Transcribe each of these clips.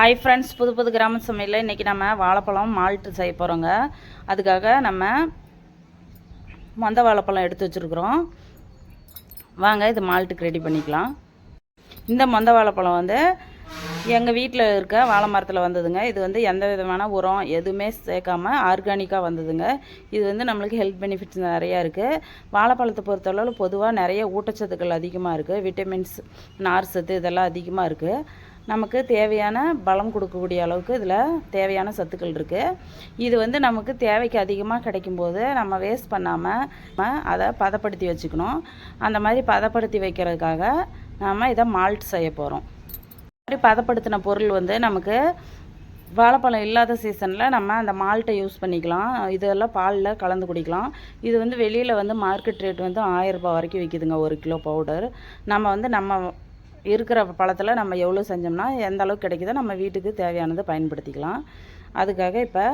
Hi friends புது புது கிராம சமையலில் இன்றைக்கி நம்ம வாழைப்பழம் மால்ட்டு செய்ய போகிறோங்க அதுக்காக நம்ம மொந்த வாழைப்பழம் எடுத்து வச்சுருக்குறோம். வாங்க இது மால்ட்டுக்கு ரெடி பண்ணிக்கலாம். இந்த மொந்த வாழைப்பழம் வந்து எங்கள் வீட்டில் இருக்க வாழை மரத்தில் வந்ததுங்க. இது வந்து எந்த விதமான உரம் எதுவுமே சேர்க்காம ஆர்கானிக்காக வந்ததுங்க. இது வந்து நம்மளுக்கு ஹெல்த் பெனிஃபிட்ஸ் நிறையா இருக்குது வாழைப்பழத்தை பொறுத்தளவு பொதுவாக நிறைய ஊட்டச்சத்துக்கள் அதிகமாக இருக்குது விட்டமின்ஸ் நார் சத்து இதெல்லாம் அதிகமாக இருக்குது நமக்கு தேவையான பலம் கொடுக்கக்கூடிய அளவுக்கு இதில் தேவையான சத்துக்கள் இருக்குது இது வந்து நமக்கு தேவைக்கு அதிகமாக கிடைக்கும்போது நம்ம வேஸ்ட் பண்ணாமல் அதை பதப்படுத்தி வச்சுக்கணும். அந்த மாதிரி பதப்படுத்தி வைக்கிறதுக்காக நாம் இதை மால்ட் செய்ய போகிறோம் மாதிரி பதப்படுத்தின பொருள் வந்து நமக்கு வாழைப்பழம் இல்லாத சீசனில் நம்ம அந்த மால்ட்டை யூஸ் பண்ணிக்கலாம். இதெல்லாம் பாலில் கலந்து குடிக்கலாம். இது வந்து வெளியில் வந்து மார்க்கெட் ரேட் வந்து ஆயிரரூபா வரைக்கும் விற்கிதுங்க ஒரு கிலோ பவுடர் நம்ம வந்து நம்ம இருக்கிற பழத்தில் நம்ம எவ்வளோ செஞ்சோம்னா எந்த அளவுக்கு கிடைக்குதோ நம்ம வீட்டுக்கு தேவையானதை பயன்படுத்திக்கலாம். அதுக்காக இப்போ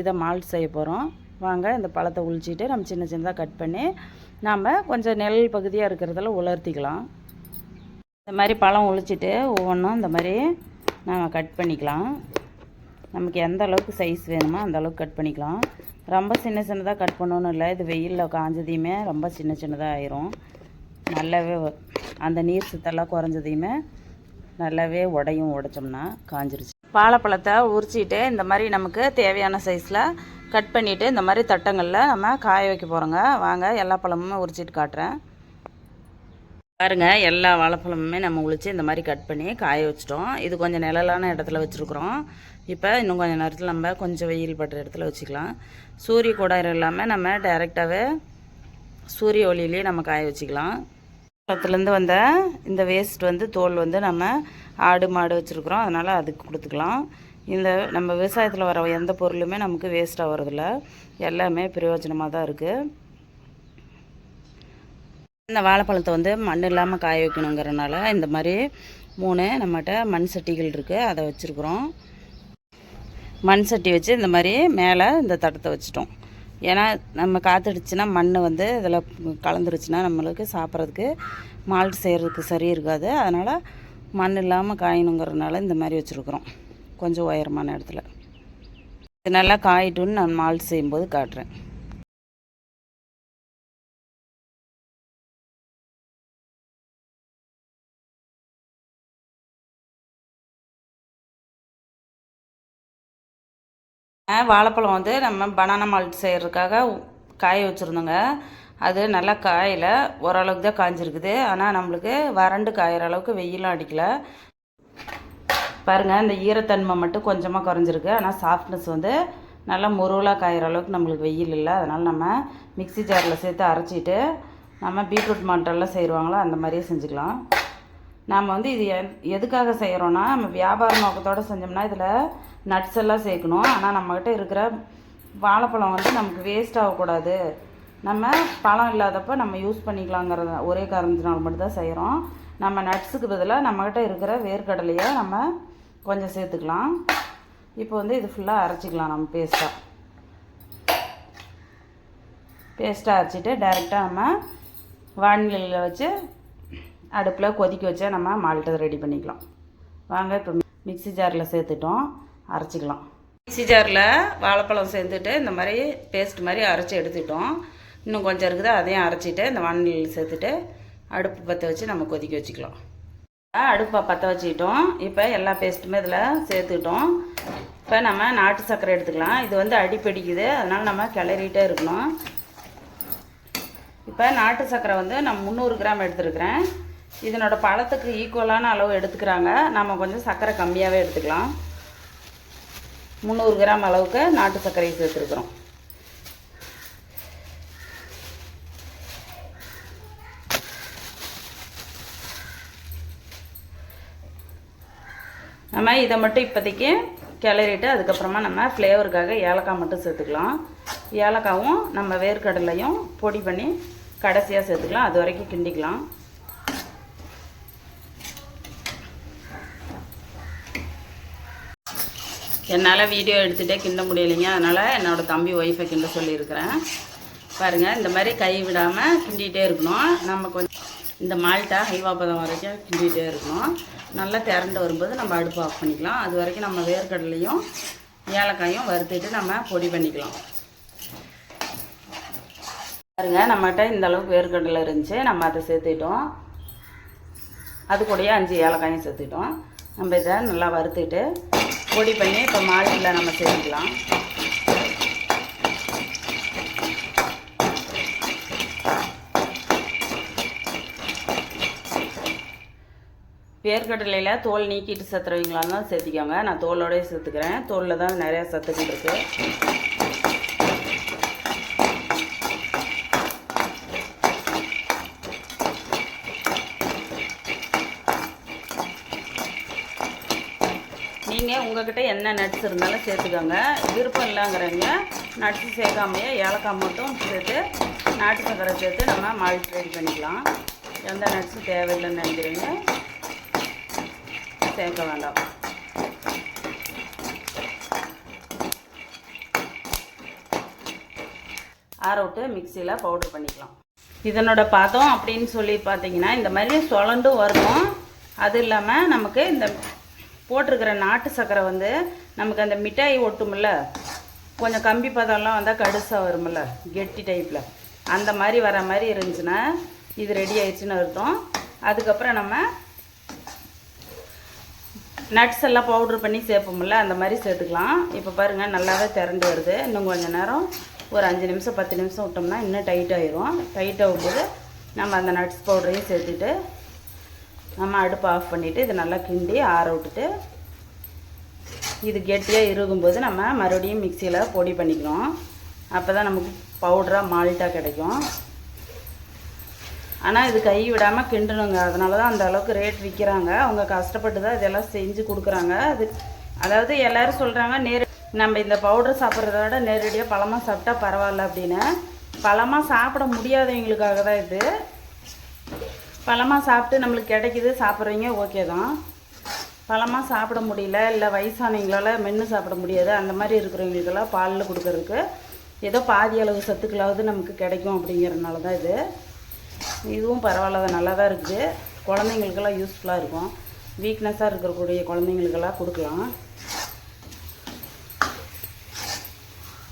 இதை மால்ட் செய்ய போகிறோம் வாங்க இந்த பழத்தை உளிச்சிட்டு நம்ம சின்ன சின்னதாக கட் பண்ணி நாம் கொஞ்சம் நெல் பகுதியாக இருக்கிறதில் உலர்த்திக்கலாம். இந்த மாதிரி பழம் உளிச்சிட்டு ஒவ்வொன்றும் இந்த மாதிரி நாம் கட் பண்ணிக்கலாம். நமக்கு எந்த அளவுக்கு சைஸ் வேணுமோ அந்த அளவுக்கு கட் பண்ணிக்கலாம். ரொம்ப சின்ன சின்னதாக கட் பண்ணணும் இல்லை இது வெயிலில் காஞ்சதையுமே ரொம்ப சின்ன சின்னதாக ஆயிரும். நல்லாவே அந்த நீர் சத்தெல்லாம் குறைஞ்சதையுமே நல்லாவே உடையும் உடைச்சோம்னா காஞ்சிருச்சு. வாழைப்பழத்தை உரிச்சிட்டு இந்த மாதிரி நமக்கு தேவையான சைஸில் கட் பண்ணிவிட்டு இந்த மாதிரி தட்டங்களில் நம்ம காய வைக்க போகிறோங்க வாங்க எல்லா பழமுமே உரிச்சிட்டு காட்டுறேன். பாருங்கள் எல்லா வாழைப்பழமுமே நம்ம உளிச்சு இந்த மாதிரி கட் பண்ணி காய வச்சிட்டோம். இது கொஞ்சம் நிழலான இடத்துல வச்சுருக்குறோம். இப்போ இன்னும் கொஞ்சம் நேரத்தில் நம்ம கொஞ்சம் வெயில் படுற இடத்துல வச்சுக்கலாம். சூரிய கூடம் இல்லாமல் நம்ம டைரெக்டாகவே சூரிய ஒளியிலே நம்ம காய வச்சுக்கலாம். குளத்துலேருந்து வந்த இந்த வேஸ்ட் வந்து தோல் வந்து நம்ம ஆடு மாடு வச்சுருக்குறோம். அதனால் அதுக்கு கொடுத்துக்கலாம். இந்த நம்ம விவசாயத்தில் வர எந்த பொருளுமே நமக்கு வேஸ்ட் ஆகிறதில்ல எல்லாமே பிரயோஜனமாக தான் இருக்குது இந்த வாழைப்பழத்தை வந்து மண் இல்லாமல் காய வைக்கணுங்கிறனால இந்த மாதிரி மூணு நம்மகிட்ட மண் சட்டிகள் இருக்குது அதை வச்சுருக்குறோம். மண் சட்டி வச்சு இந்த மாதிரி மேலே இந்த தட்டத்தை வச்சுட்டோம். ஏன்னா நம்ம காத்தடிச்சுன்னா மண் வந்து இதில் கலந்துருச்சுன்னா நம்மளுக்கு சாப்பிட்றதுக்கு மால்ட் செய்கிறதுக்கு சரி இருக்காது. அதனால் மண் இல்லாமல் காயணுங்கிறதுனால இந்த மாதிரி வச்சுருக்குறோம். கொஞ்சம் உயரமான இடத்துல. இது நல்லா காயிட்டுன்னு நான் மால்ட் செய்யும்போது காட்டுறேன். வாழைப்பழம் வந்து நம்ம பனானா மால்ட் செய்கிறதுக்காக காய வச்சுருந்தோங்க. அது நல்லா காயில். ஓரளவுக்கு தான் காய்ஞ்சிருக்குது ஆனால் நம்மளுக்கு வறண்டு காயிற அளவுக்கு வெயிலும் அடிக்கலை. பாருங்கள் இந்த ஈரத்தன்மை மட்டும் கொஞ்சமாக குறைஞ்சிருக்கு. ஆனால் சாஃப்ட்னஸ் வந்து நல்லா முருவலாக காயிற அளவுக்கு நம்மளுக்கு வெயில் இல்லை. அதனால் நம்ம மிக்ஸி ஜாரில் சேர்த்து அரைச்சிட்டு நம்ம பீட்ரூட் மாட்டெல்லாம் செய்வாங்களோ அந்த மாதிரியே செஞ்சுக்கலாம். நாம் வந்து இது எதுக்காக செய்கிறோன்னா நம்ம வியாபார நோக்கத்தோடு செஞ்சோம்னா இதில் நட்ஸ் எல்லாம் சேர்க்கணும். ஆனால் நம்மக்கிட்ட இருக்கிற வாழைப்பழம் வந்து நமக்கு வேஸ்ட் ஆகக்கூடாது நம்ம பழம் இல்லாதப்போ நம்ம யூஸ் பண்ணிக்கலாங்கிறத ஒரே காரணத்தினால மட்டும்தான் செய்கிறோம் நம்ம நட்ஸுக்கு பதிலாக நம்மக்கிட்ட இருக்கிற வேர்க்கடலையை நம்ம கொஞ்சம் சேர்த்துக்கலாம். இப்போ வந்து இது ஃபுல்லாக அரைச்சிக்கலாம் நம்ம பேஸ்ட்டாக பேஸ்ட்டாக அரைச்சிட்டு டைரெக்டாக நம்ம வானிலையில் வச்சு அடுப்பில் கொதிக்க வச்சா நம்ம மால்ட்டை ரெடி பண்ணிக்கலாம். வாங்க இப்போ மிக்ஸி ஜாரில் சேர்த்துட்டோம். அரைச்சிக்கலாம். மிக்ஸி ஜாரில் வாழைப்பழம் சேர்த்துட்டு இந்த மாதிரி பேஸ்ட் மாதிரி அரைச்சி எடுத்துட்டோம். இன்னும் கொஞ்சம் இருக்குது அதையும் அரைச்சிட்டு இந்த வானிலையில் சேர்த்துட்டு அடுப்பு பற்ற வச்சு நம்ம கொதிக்க வச்சுக்கலாம். அடுப்பை பற்ற வச்சுக்கிட்டோம். இப்போ எல்லா பேஸ்ட்டுமே இதில் சேர்த்துக்கிட்டோம் இப்போ நம்ம நாட்டு சர்க்கரை எடுத்துக்கலாம். இது வந்து அடிப்படிக்குது அதனால் நம்ம கிளறிட்டே இருக்கணும். இப்போ நாட்டு சர்க்கரை வந்து நான் முந்நூறு கிராம் எடுத்துருக்கிறேன். இதனோட பழத்துக்கு ஈக்குவலான அளவு எடுத்துக்கிறாங்க. நம்ம கொஞ்சம் சர்க்கரை கம்மியாகவே எடுத்துக்கலாம். முந்நூறு கிராம் அளவுக்கு நாட்டு சர்க்கரையை சேர்த்துருக்குறோம். நம்ம இதை மட்டும் இப்போதைக்கு கிளறிட்டு அதுக்கப்புறமா நம்ம ஃப்ளேவருக்காக ஏலக்காய் மட்டும் சேர்த்துக்கலாம். ஏலக்காவும் நம்ம வேர்க்கடலையும் பொடி பண்ணி கடைசியாக சேர்த்துக்கலாம். அது வரைக்கும் கிண்டிக்கலாம். என்னால் வீடியோ எடுத்துகிட்டே கிண்ட முடியலைங்க. அதனால் என்னோடய தம்பி ஒய்ஃபை கிண்ட சொல்லியிருக்கிறேன். பாருங்கள் இந்த மாதிரி கை விடாமல் கிண்டிகிட்டே இருக்கணும். நம்ம கொஞ்சம் இந்த மால்ட்டா ஹைவா பதம் வரைக்கும் கிண்டிகிட்டே இருக்கணும். நல்லா திரண்டு வரும்போது நம்ம அடுப்பு ஆஃப் பண்ணிக்கலாம். அது வரைக்கும் நம்ம வேர்க்கடலையும் ஏலக்காயும் வறுத்துட்டு நம்ம பொடி பண்ணிக்கலாம். பாருங்க நம்மகிட்ட இந்த அளவுக்கு வேர்க்கடலை இருந்துச்சு. நம்ம அதை சேர்த்துட்டோம். அது கூடயே அஞ்சு ஏலக்காயும் சேர்த்துட்டோம். நம்ம இதை நல்லா வறுத்துட்டு பொடி பண்ணி இப்போ மால்ட்டில் நம்ம சேர்த்துக்கலாம் வேர்க்கடலையில் தோல் நீக்கிட்டு சேர்த்துறவங்களா தான் சேர்த்திக்கோங்க. நான் தோலோடய சேர்த்துக்கிறேன். தோலில் தான் நிறையா சத்துக்கிட்டு இருக்குது உங்கள்கிட்ட என்ன நட்ஸ் இருந்தாலும் சேர்த்துக்கோங்க. விருப்பம் இல்லைங்கிறவங்க நட்ஸ் சேர்க்காமையே ஏலக்காய் மட்டும் சேர்த்து நாட்டு சக்கரை சேர்த்து நம்ம மால்ட் ரெடி பண்ணிக்கலாம். எந்த நட்ஸும் தேவையில்லைன்னு நினைக்கிறீங்க? சேர்க்க வேண்டாம். ஆற விட்டு மிக்சியில் பவுடர் பண்ணிக்கலாம். இதனோட பதம் அப்படின்னு சொல்லி பார்த்தீங்கன்னா இந்த மாதிரி சுழண்டும் வரும். அது இல்லாமல் நமக்கு இந்த போட்டிருக்கிற நாட்டு சர்க்கரை வந்து நமக்கு அந்த மிட்டாய் ஒட்டுமில்ல கொஞ்சம் கம்பி பதம்லாம் வந்தால் கடுசாக வருமில்ல கெட்டி டைப்பில் அந்த மாதிரி வர மாதிரி இருந்துச்சுன்னா இது ரெடி ஆயிடுச்சுன்னு அர்த்தம். அதுக்கப்புறம் நம்ம நட்ஸ் எல்லாம் பவுட்ரு பண்ணி சேர்ப்போம்ல அந்த மாதிரி சேர்த்துக்கலாம். இப்போ பாருங்கள் நல்லாவே திரண்டு வருது. இன்னும் கொஞ்சம் நேரம் ஒரு அஞ்சு நிமிஷம் பத்து நிமிஷம் விட்டோம்னா இன்னும் டைட் ஆயிரும். டைட் ஆகும்போது நம்ம அந்த நட்ஸ் பவுடரையும் சேர்த்துட்டு நம்ம அடுப்பு ஆஃப் பண்ணிவிட்டு இதை நல்லா கிண்டி ஆற விட்டுட்டு இது கெட்டியாக இருக்கும்போது நம்ம மறுபடியும் மிக்சியில் பொடி பண்ணிக்கிறோம். அப்போ தான் நமக்கு பவுடராக மால்ட்டாக கிடைக்கும். ஆனால் இது கை விடாமல் கிண்டணுங்க. அதனால தான் அந்த அளவுக்கு ரேட் விற்கிறாங்க அவங்க கஷ்டப்பட்டு தான் இதெல்லாம் செஞ்சு கொடுக்குறாங்க. அது அதாவது எல்லோரும் சொல்கிறாங்க நேர நம்ம இந்த பவுடர் சாப்பிட்றத விட நேரடியாக பழமாக சாப்பிட்டா பரவாயில்ல அப்படின்னு. பழமாக சாப்பிட முடியாதவங்களுக்காக தான் இது. பழமாக சாப்பிட்டு நம்மளுக்கு கிடைக்கிது சாப்பிட்றீங்க ஓகே தான். பழமாக சாப்பிட முடியல இல்லை வயசானவங்களால் மென்று சாப்பிட முடியாது. அந்த மாதிரி இருக்கிறவங்களுக்கெல்லாம் பாலில் கொடுக்கறதுக்கு ஏதோ பாதி அளவு சத்துக்களாவது நமக்கு கிடைக்கும் அப்படிங்கிறதுனால தான் இது. இதுவும் பரவாயில்ல தான் நல்லா தான் இருக்குது. குழந்தைங்களுக்கெல்லாம் யூஸ்ஃபுல்லாக இருக்கும். வீக்னஸாக இருக்கக்கூடிய குழந்தைங்களுக்கெல்லாம் கொடுக்கலாம்.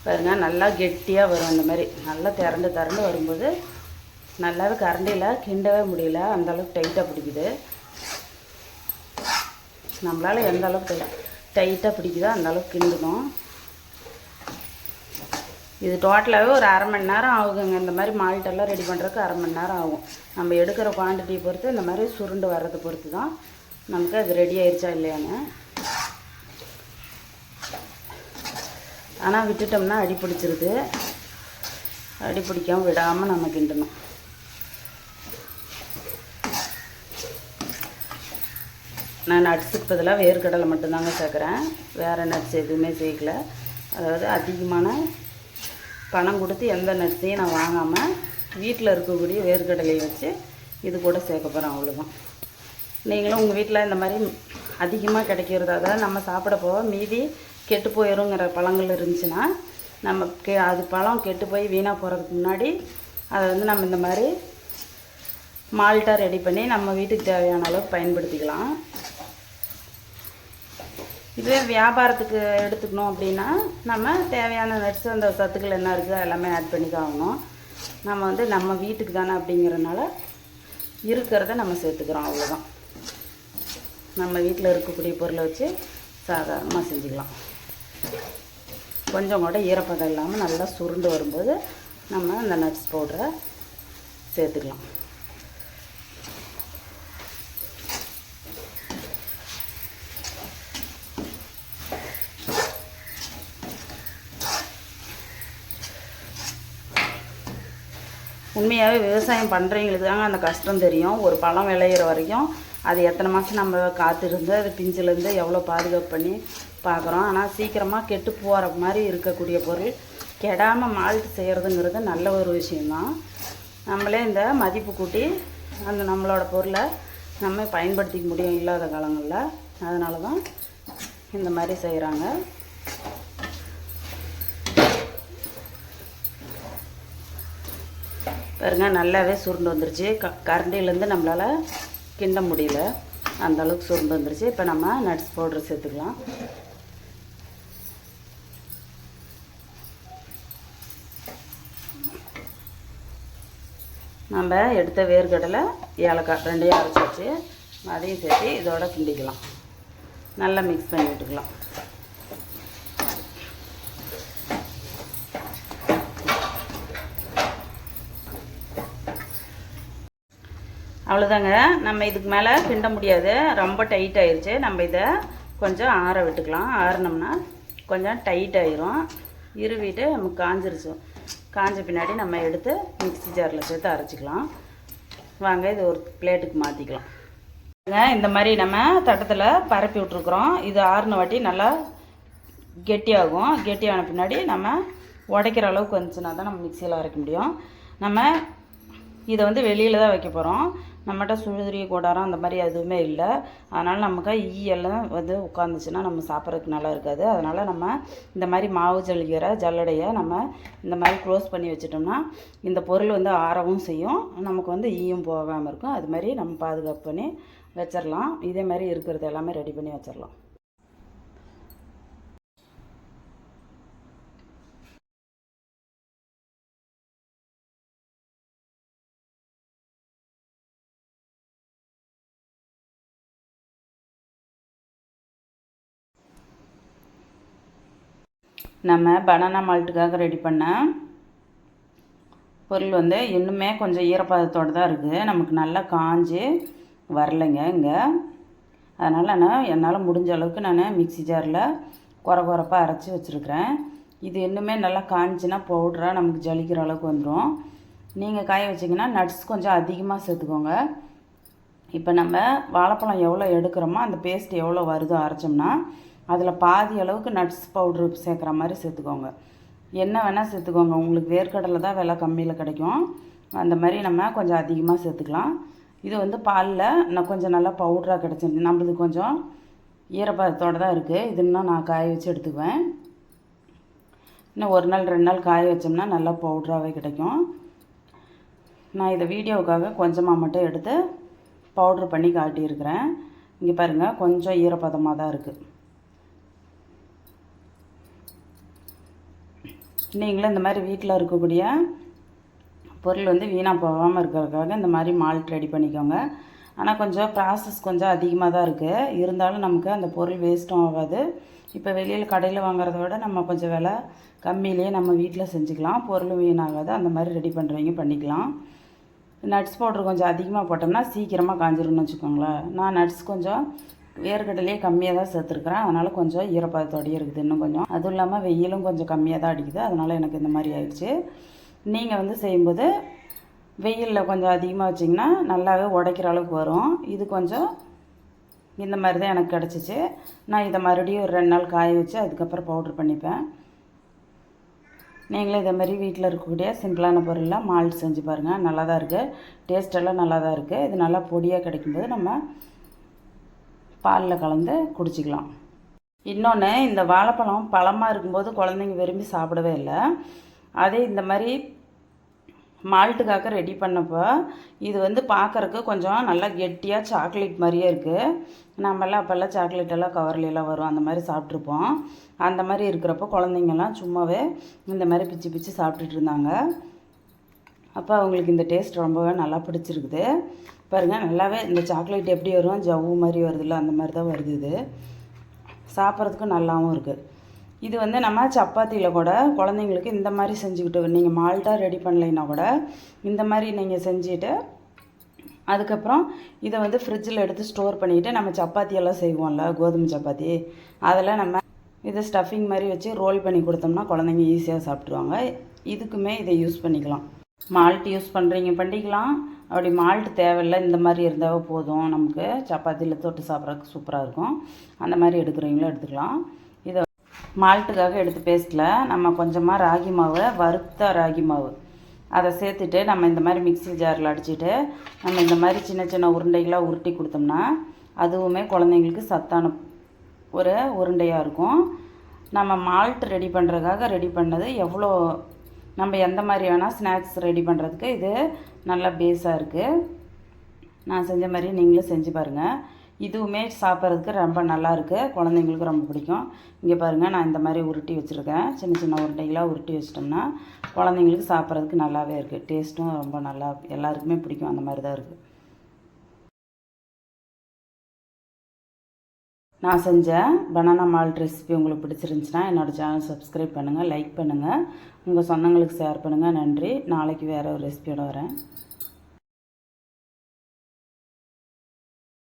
பாருங்கள் நல்லா கெட்டியாக வரும் அந்த மாதிரி. நல்லா திரண்டு திரண்டு வரும்போது நல்லாவே கரண்டியில் கிண்டவே முடியல. அந்தளவுக்கு டைட்டாக பிடிக்குது. நம்மளால் எந்த அளவுக்கு டைட்டாக பிடிக்குதோ அந்தளவுக்கு கிண்டணும் இது டோட்டலாகவே ஒரு அரை மணி நேரம் ஆகுங்க. இந்த மாதிரி மால்ட்டெல்லாம் ரெடி பண்ணுறதுக்கு அரை மணி நேரம் ஆகும். நம்ம எடுக்கிற குவான்டிட்டியை பொறுத்து இந்த மாதிரி சுருண்டு வர்றதை பொறுத்து தான் நமக்கு அது ரெடி ஆயிடுச்சா இல்லையான்னு. ஆனால் விட்டுட்டோம்னா அடி பிடிச்சிருது அடி பிடிக்காமல் விடாமல் நம்ம கிண்டணும். நான் நட்ஸுக்கு பதிலாக வேர்க்கடலை மட்டும்தாங்க சேர்க்குறேன். வேறு நட்ஸ் எதுவுமே சேர்க்கல. அதாவது அதிகமான பணம் கொடுத்து எந்த நட்ஸையும் நான் வாங்காமல் வீட்டில் இருக்கக்கூடிய வேர்க்கடலையை வச்சு இது கூட சேர்க்க போகிறேன் அவ்வளோதான் நீங்களும் உங்கள் வீட்டில் இந்த மாதிரி அதிகமாக கிடைக்கிறதா தான் நம்ம சாப்பிட போக மீதி கெட்டு போயிடுங்கிற பழங்கள் இருந்துச்சுன்னா நம்ம கே அது பழம் கெட்டு போய் வீணாக போகிறதுக்கு முன்னாடி அதை வந்து நம்ம இந்த மாதிரி மால்ட்டாக ரெடி பண்ணி நம்ம வீட்டுக்கு தேவையான அளவுக்கு பயன்படுத்திக்கலாம். இதுவே வியாபாரத்துக்கு எடுத்துக்கணும் அப்படின்னா நம்ம தேவையான நட்ஸ் அந்த சத்துக்கள் என்ன இருக்குது எல்லாமே ஆட் பண்ணி தான் ஆகணும் நம்ம வந்து நம்ம வீட்டுக்கு தானே அப்படிங்கிறனால இருக்கிறத நம்ம சேர்த்துக்கிறோம் அவ்வளோதான் நம்ம வீட்டில் இருக்கக்கூடிய பொருளை வச்சு சாதாரணமாக செஞ்சுக்கலாம். கொஞ்சம் கூட ஈரப்பதம் இல்லாமல் நல்லா சுருண்டு வரும்போது நம்ம அந்த நட்ஸ் பவுடரை சேர்த்துக்கலாம். உண்மையாகவே விவசாயம் பண்ணுறவங்களுக்கு தாங்க அந்த கஷ்டம் தெரியும். ஒரு பழம் விளையிற வரைக்கும் அது எத்தனை மாதம் நம்ம காத்திருந்து அது பிஞ்சிலேருந்து எவ்வளோ பாதுகாப்பு பண்ணி பார்க்குறோம் ஆனால் சீக்கிரமாக கெட்டு போகிற மாதிரி இருக்கக்கூடிய பொருள் கெடாமல் மால்ட் செய்கிறதுங்கிறது நல்ல ஒரு விஷயந்தான் நம்மளே இந்த மதிப்பு கூட்டி அந்த நம்மளோட பொருளை நம்ம பயன்படுத்திக்க முடியும் இல்லாத காலங்களில். அதனால தான் இந்த மாதிரி செய்கிறாங்க பாருங்க நல்லாவே சுருண்டு வந்துருச்சு. க கரண்டிலேருந்து நம்மளால் கிண்ட முடியல. அந்த அளவுக்கு சுருண்டு வந்துருச்சு. இப்போ நம்ம நட்ஸ் பவுடர் சேர்த்துக்கலாம். நம்ம எடுத்த வேர்க்கடலை ஏலக்காய் ரெண்டையும் அரைச்சி வச்சு அதையும் சேர்த்து இதோட கிண்டிக்கலாம். நல்லா மிக்ஸ் பண்ணி விட்டுக்கலாம். அவ்வளோதாங்க நம்ம இதுக்கு மேலே கிண்ட முடியாது. ரொம்ப டைட் ஆயிடுச்சு நம்ம இதை கொஞ்சம் ஆற விட்டுக்கலாம். ஆறினோம்னா கொஞ்சம் டைட் ஆயிரும். இருவிட்டு நமக்கு காஞ்சிருச்சு. காஞ்ச பின்னாடி நம்ம எடுத்து மிக்ஸி ஜாரில் சேர்த்து அரைச்சிக்கலாம். வாங்க இது ஒரு பிளேட்டுக்கு மாற்றிக்கலாம் இந்த மாதிரி நம்ம தட்டத்தில் பரப்பி விட்ருக்குறோம் இது ஆறுன வாட்டி நல்லா கெட்டியாகும். கெட்டியான பின்னாடி நம்ம உடைக்கிற அளவுக்கு வந்துச்சுன்னா தான் நம்ம மிக்சியில் அரைக்க முடியும். நம்ம இதை வந்து வெளியில் தான் வைக்க போகிறோம் நம்மகிட்ட சுழுதிரி கூடாரம் அந்த மாதிரி எதுவுமே இல்லை. அதனால் நமக்கு ஈயெல்லாம் வந்து உட்காந்துச்சுன்னா நம்ம சாப்பிட்றதுக்கு நல்லா இருக்காது. அதனால் நம்ம இந்த மாதிரி மாவு ஜல்லிக்கிற ஜல்லடையை நம்ம இந்த மாதிரி க்ளோஸ் பண்ணி வச்சிட்டோம்னா இந்த பொருள் வந்து ஆறவும் செய்யும். நமக்கு வந்து ஈயும் போகாமல் இருக்கும். அது மாதிரி நம்ம பாதுகாப்பு பண்ணி வச்சிடலாம் இதே மாதிரி இருக்கிறது எல்லாமே ரெடி பண்ணி வச்சிடலாம் நம்ம பனானா மால்ட்டுக்காக ரெடி பண்ண பொருள் வந்து இன்னுமே கொஞ்சம் ஈரப்பதத்தோடு தான் இருக்குது நமக்கு நல்லா காஞ்சு வரலைங்க இங்கே. அதனால் நான் என்னால் முடிஞ்ச அளவுக்கு நான் மிக்ஸி ஜாரில் குறை குறைப்பாக அரைச்சி வச்சுருக்கிறேன். இது இன்னுமே நல்லா காஞ்சினா பவுட்ராக நமக்கு ஜலிக்கிற அளவுக்கு வந்துடும் நீங்கள் காய வச்சிங்கன்னா நட்ஸ் கொஞ்சம் அதிகமாக சேர்த்துக்கோங்க. இப்போ நம்ம வாழைப்பழம் எவ்வளோ எடுக்கிறோமோ அந்த பேஸ்ட் எவ்வளோ வருதோ அரைச்சோம்னா அதில் பாதி அளவுக்கு நட்ஸ் பவுட்ரு சேர்க்குற மாதிரி சேர்த்துக்கோங்க. என்ன வேணால் சேர்த்துக்கோங்க. உங்களுக்கு வேர்க்கடலை தான் விலை கம்மியில் கிடைக்கும். அந்த மாதிரி நம்ம கொஞ்சம் அதிகமாக சேர்த்துக்கலாம். இது வந்து பாலில் நான் கொஞ்சம் நல்லா பவுட்ராக கிடச்சிருந்து நம்மளது கொஞ்சம் ஈரப்பதத்தோடு தான் இருக்குது இதுன்னா நான் காய வச்சு எடுத்துக்குவேன். இன்னும் ஒரு நாள் ரெண்டு நாள் காய வச்சோம்னா நல்லா பவுட்ராகவே கிடைக்கும். நான் இதை வீடியோவுக்காக கொஞ்சமாக மட்டும் எடுத்து பவுட்ரு பண்ணி காட்டியிருக்கிறேன். இங்கே பாருங்கள் கொஞ்சம் ஈரப்பதமாக தான் இருக்குது நீங்களும் இந்த மாதிரி வீட்டில் இருக்கக்கூடிய பொருள் வந்து வீணாக போகாமல் இருக்கிறதுக்காக இந்த மாதிரி மால்ட் ரெடி பண்ணிக்கோங்க. ஆனால் கொஞ்சம் ப்ராசஸ் கொஞ்சம் அதிகமாக தான் இருக்குது இருந்தாலும் நமக்கு அந்த பொருள் வேஸ்ட்டும் ஆகாது. இப்போ வெளியில் கடையில் வாங்குறத விட நம்ம கொஞ்சம் விலை கம்மியிலேயே நம்ம வீட்டில் செஞ்சுக்கலாம். பொருளும் வீணாகாது. அந்த மாதிரி ரெடி பண்ணுறவங்க பண்ணிக்கலாம். நட்ஸ் பவுடர் கொஞ்சம் அதிகமாக போட்டோம்னா சீக்கிரமாக காஞ்சிரும்னு வச்சுக்கோங்களேன். நான் நட்ஸ் கொஞ்சம் வேர்க்கடலையே கம்மியாக தான் சேர்த்துருக்குறேன். அதனால் கொஞ்சம் ஈரப்பதத்தோடயே இருக்குது இன்னும் கொஞ்சம். அதுவும் இல்லாமல் வெயிலும் கொஞ்சம் கம்மியாக தான் அடிக்குது. அதனால் எனக்கு இந்த மாதிரி ஆயிடுச்சு. நீங்கள் வந்து செய்யும்போது வெயிலில் கொஞ்சம் அதிகமாக வச்சிங்கன்னா நல்லாவே உடைக்கிற அளவுக்கு வரும். இது கொஞ்சம் இந்த மாதிரி தான் எனக்கு கிடச்சிச்சு. நான் இதை மறுபடியும் ஒரு ரெண்டு நாள் காய வச்சு அதுக்கப்புறம் பவுட்ரு பண்ணிப்பேன். நீங்களும் இதே மாதிரி வீட்டில் இருக்கக்கூடிய சிம்பிளான பொருள்லாம் மால்ட் செஞ்சு பாருங்கள் நல்லா தான் இருக்குது டேஸ்ட்டெல்லாம் நல்லா தான் இருக்குது இது நல்லா பொடியாக கிடைக்கும்போது நம்ம பாலில் கலந்து குடிச்சிக்கலாம். இன்னொன்று இந்த வாழைப்பழம் பழமாக இருக்கும்போது குழந்தைங்க விரும்பி சாப்பிடவே இல்லை. அதே இந்த மாதிரி மால்ட்டுக்காக ரெடி பண்ணப்போ இது வந்து பார்க்குறக்கு கொஞ்சம் நல்லா கெட்டியாக சாக்லேட் மாதிரியே இருக்குது நம்மளாம் அப்போல்லாம் சாக்லேட் எல்லாம் கவர்லாம் வரும். அந்த மாதிரி சாப்பிட்ருப்போம் அந்த மாதிரி இருக்கிறப்போ குழந்தைங்கள்லாம் சும்மாவே இந்த மாதிரி பிச்சு பிச்சு சாப்பிட்டுட்டு இருந்தாங்க. அப்போ அவங்களுக்கு இந்த டேஸ்ட் ரொம்பவே நல்லா பிடிச்சிருக்குது. பாருங்கள் நல்லாவே இந்த சாக்லேட் எப்படி வரும் ஜவ்வு மாதிரி வருதுல்ல அந்த மாதிரி தான் வருது இது. சாப்பிட்றதுக்கும் நல்லாவும் இருக்குது இது வந்து நம்ம சப்பாத்தியில் கூட குழந்தைங்களுக்கு இந்த மாதிரி செஞ்சுக்கிட்டு நீங்கள் மால்ட்டாக ரெடி பண்ணலைன்னா கூட இந்த மாதிரி நீங்கள் செஞ்சுட்டு அதுக்கப்புறம் இதை வந்து ஃப்ரிட்ஜில் எடுத்து ஸ்டோர் பண்ணிவிட்டு நம்ம சப்பாத்தியெல்லாம் செய்வோம்ல கோதுமை சப்பாத்தி அதில் நம்ம இதை ஸ்டஃபிங் மாதிரி வச்சு ரோல் பண்ணி கொடுத்தோம்னா குழந்தைங்க ஈஸியாக சாப்பிட்ருவாங்க இதுக்குமே இதை யூஸ் பண்ணிக்கலாம். மால்ட் யூஸ் பண்ணுறீங்க பண்ணிக்கலாம். அப்படி மால்ட்டு தேவையில்லை இந்த மாதிரி இருந்தாவே போதும். நமக்கு சப்பாத்தியில் தொட்டு சாப்பிட்றதுக்கு சூப்பராக இருக்கும். அந்த மாதிரி எடுக்கிறவங்களும் எடுத்துக்கலாம். இதை மால்ட்டுக்காக எடுத்து பேஸ்ட்டில் நம்ம கொஞ்சமாக ராகி மாவு வறுத்த ராகி மாவு. அதை சேர்த்துட்டு நம்ம இந்த மாதிரி மிக்ஸி ஜாரில் அடிச்சுட்டு நம்ம இந்த மாதிரி சின்ன சின்ன உருண்டைகளாக உருட்டி கொடுத்தோம்னா அதுவுமே குழந்தைங்களுக்கு சத்தான ஒரு உருண்டையாக இருக்கும். நம்ம மால்ட் ரெடி பண்ணுறதுக்காக ரெடி பண்ணது எவ்வளோ நம்ம எந்த மாதிரி வேணால் ஸ்நாக்ஸ் ரெடி பண்ணுறதுக்கு இது நல்லா பேஸாக இருக்குது நான் செஞ்ச மாதிரி நீங்களும் செஞ்சு பாருங்கள் இதுவுமே சாப்பிட்றதுக்கு ரொம்ப நல்லாயிருக்கு குழந்தைங்களுக்கு ரொம்ப பிடிக்கும். இங்கே பாருங்கள் நான் இந்த மாதிரி உருட்டி வச்சுருக்கேன். சின்ன சின்ன உருண்டைகளாக உருட்டி வச்சிட்டோம்னா குழந்தைங்களுக்கு சாப்பிட்றதுக்கு நல்லாவே இருக்குது டேஸ்ட்டும் ரொம்ப நல்லா எல்லாருக்குமே பிடிக்கும். அந்த மாதிரி தான் இருக்குது நான் செஞ்ச பனானா மால்ட் ரெசிபி உங்களுக்கு பிடிச்சிருந்துச்சுன்னா என்னோடய சேனல் சப்ஸ்கிரைப் பண்ணுங்கள் லைக் பண்ணுங்கள் உங்கள் சொந்தங்களுக்கு ஷேர் பண்ணுங்கள் நன்றி. நாளைக்கு வேறு ஒரு ரெசிபியோடு வரேன்.